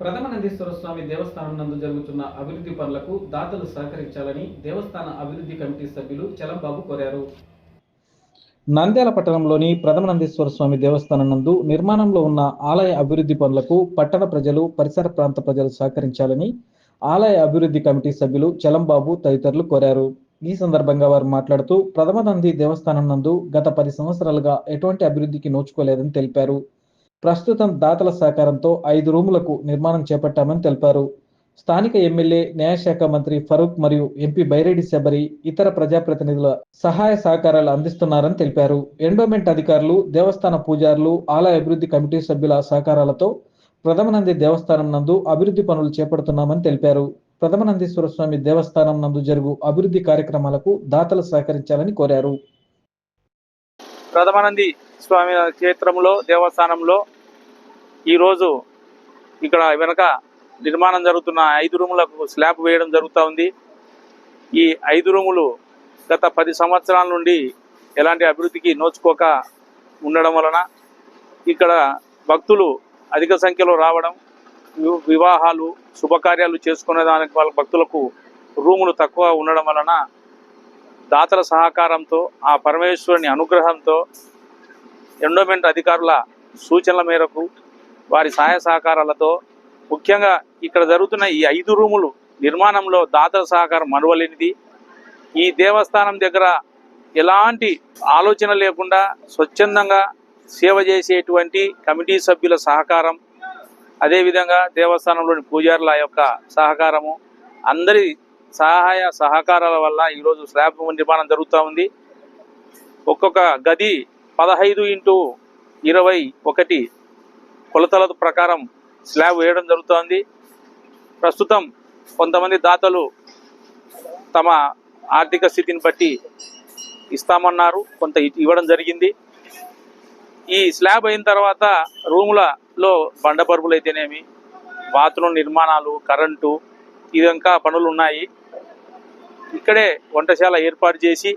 ప్రథమ నందీశ్వర స్వామి దేవస్థానం నందు జరుగుతున్న అభివృద్ధి పనులకు దాతలు సహకరించాలని దేవస్థాన అభివృద్ధి కమిటీ సభ్యులు చలంబాబు కోరారు. నంద్యాల పట్టణంలోని ప్రథమ నందీశ్వర స్వామి దేవస్థానం నందు నిర్మాణంలో ఉన్న ఆలయ అభివృద్ధి పనులకు పట్టణ ప్రజలు పరిసర ప్రాంత ప్రజలు సహకరించాలని ఆలయ అభివృద్ధి కమిటీ సభ్యులు చలంబాబు తదితరులు కోరారు. ఈ సందర్భంగా వారు మాట్లాడుతూ ప్రథమ నంది దేవస్థానం నందు గత పది సంవత్సరాలుగా ఎటువంటి అభివృద్ధికి నోచుకోలేదని తెలిపారు. ప్రస్తుతం దాతల సహకారంతో ఐదు రూములకు నిర్మాణం చేపట్టామని తెలిపారు. స్థానిక ఎమ్మెల్యే న్యాయశాఖ మంత్రి ఫరూక్ మరియు ఎంపీ బైరెడ్డి శబరి ఇతర ప్రజాప్రతినిధుల సహాయ సహకారాలు అందిస్తున్నారని తెలిపారు. ఎండోమెంట్ అధికారులు దేవస్థాన పూజారులు ఆలయ అభివృద్ధి కమిటీ సభ్యుల సహకారాలతో ప్రథమనంది దేవస్థానం నందు అభివృద్ధి పనులు చేపడుతున్నామని తెలిపారు. ప్రథమనందీశ్వర స్వామి దేవస్థానం నందు జరుగు అభివృద్ధి కార్యక్రమాలకు దాతలు సహకరించాలని కోరారు. ప్రథమానంది స్వామి క్షేత్రంలో దేవస్థానంలో ఈరోజు ఇక్కడ వెనక నిర్మాణం జరుగుతున్న ఐదు రూములకు స్లాబ్ వేయడం జరుగుతూ ఉంది. ఈ ఐదు రూములు గత పది సంవత్సరాల నుండి ఎలాంటి అభివృద్ధికి నోచుకోక ఉండడం వలన ఇక్కడ భక్తులు అధిక సంఖ్యలో రావడం వివాహాలు శుభకార్యాలు చేసుకునే దానికి వాళ్ళ భక్తులకు రూములు తక్కువ ఉండడం వలన దాతల సహకారంతో ఆ పరమేశ్వరుని అనుగ్రహంతో ఎండోమెంట్ అధికారుల సూచనల మేరకు వారి సహాయ సహకారాలతో ముఖ్యంగా ఇక్కడ జరుగుతున్న ఈ ఐదు రూములు నిర్మాణంలో దాతల సహకారం మరువలేనిది. ఈ దేవస్థానం దగ్గర ఎలాంటి ఆలోచన లేకుండా స్వచ్ఛందంగా సేవ చేసేటువంటి కమిటీ సభ్యుల సహకారం అదేవిధంగా దేవస్థానంలోని పూజారుల యొక్క సహకారము అందరి సహాయ సహకారాల వల్ల ఈరోజు స్లాబ్ నిర్మాణం జరుగుతూ ఉంది. ఒక్కొక్క గది పదహైదు ఇంటూ ఇరవై ఒకటి కొలతల ప్రకారం స్లాబ్ వేయడం జరుగుతోంది. ప్రస్తుతం కొంతమంది దాతలు తమ ఆర్థిక స్థితిని బట్టి ఇస్తామన్నారు. కొంత ఇ- ఇవ్వడం జరిగింది. ఈ స్లాబ్ అయిన తర్వాత రూములలో బండపరుపులు అయితేనేమి బాత్రూమ్ నిర్మాణాలు కరెంటు ఇదంకా పనులు ఉన్నాయి ఇక్కడే వంటశాల ఏర్పాటు చేసి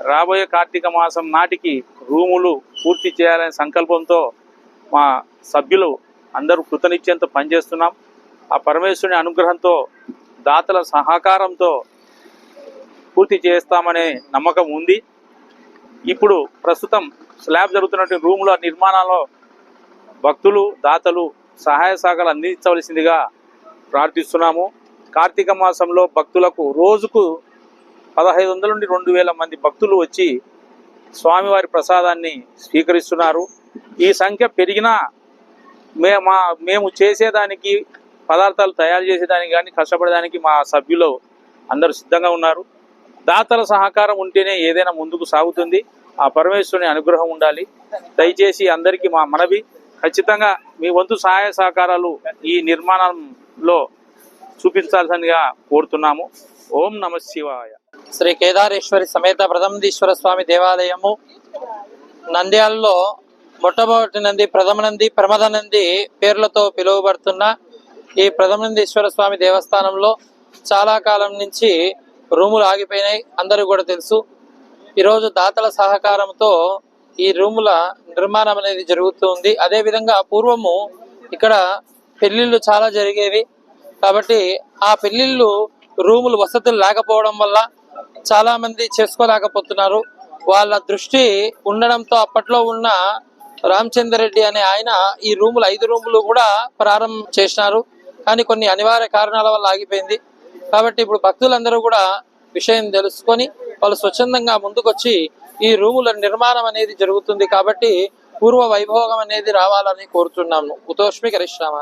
రాబోయే కార్తీక మాసం నాటికి రూములు పూర్తి చేయాలనే సంకల్పంతో మా సభ్యులు అందరూ కృతనిత్యంతో పనిచేస్తున్నాం. ఆ పరమేశ్వరుని అనుగ్రహంతో దాతల సహకారంతో పూర్తి చేస్తామనే నమ్మకం ఉంది. ఇప్పుడు ప్రస్తుతం స్లాబ్ జరుగుతున్నటువంటి రూముల నిర్మాణంలో భక్తులు దాతలు సహాయ సహకారాలు అందించవలసిందిగా ప్రార్థిస్తున్నాము. కార్తీక మాసంలో భక్తులకు రోజుకు పదహైదు వందల నుండి రెండు వేల మంది భక్తులు వచ్చి స్వామివారి ప్రసాదాన్ని స్వీకరిస్తున్నారు. ఈ సంఖ్య పెరిగినా మే మా మేము చేసేదానికి పదార్థాలు తయారు చేసేదానికి కానీ కష్టపడడానికి మా సభ్యులు అందరూ సిద్ధంగా ఉన్నారు. దాతల సహకారం ఉంటేనే ఏదైనా ముందుకు సాగుతుంది. ఆ పరమేశ్వరుని అనుగ్రహం ఉండాలి. దయచేసి అందరికీ మా మనవి. ఖచ్చితంగా మీ వంతు సహాయ సహకారాలు ఈ నిర్మాణంలో చూపించాల్సిందిగా కోరుతున్నాము. ఓం నమ శివాయ. శ్రీ కేదారేశ్వరి సమేత ప్రథమదీశ్వర స్వామి దేవాలయము నంద్యాలలో మొట్టమొదటి నంది ప్రథమ నంది ప్రమద నంది పేర్లతో పిలువబడుతున్న ఈ ప్రథమనందీశ్వర స్వామి దేవస్థానంలో చాలా కాలం నుంచి రూములు ఆగిపోయినాయి. అందరూ కూడా తెలుసు. ఈరోజు దాతల సహకారంతో ఈ రూముల నిర్మాణం అనేది జరుగుతుంది అదేవిధంగా పూర్వము ఇక్కడ పెళ్ళిళ్ళు చాలా జరిగేవి. కాబట్టి ఆ పెళ్ళిళ్ళు రూములు వసతులు లేకపోవడం వల్ల చాలా మంది చేసుకోలేకపోతున్నారు. వాళ్ళ దృష్టి ఉండడంతో అప్పట్లో ఉన్న రామచంద్ర రెడ్డి అనే ఆయన ఈ రూములు ఐదు రూములు కూడా ప్రారంభం చేసినారు. కానీ కొన్ని అనివార్య కారణాల వల్ల ఆగిపోయింది. కాబట్టి ఇప్పుడు భక్తులందరూ కూడా విషయం తెలుసుకొని వాళ్ళు స్వచ్ఛందంగా ముందుకొచ్చి ఈ రూముల నిర్మాణం అనేది జరుగుతుంది కాబట్టి పూర్వ వైభోగం అనేది రావాలని కోరుతున్నాము. ఉతోష్మి కరిశ్రామ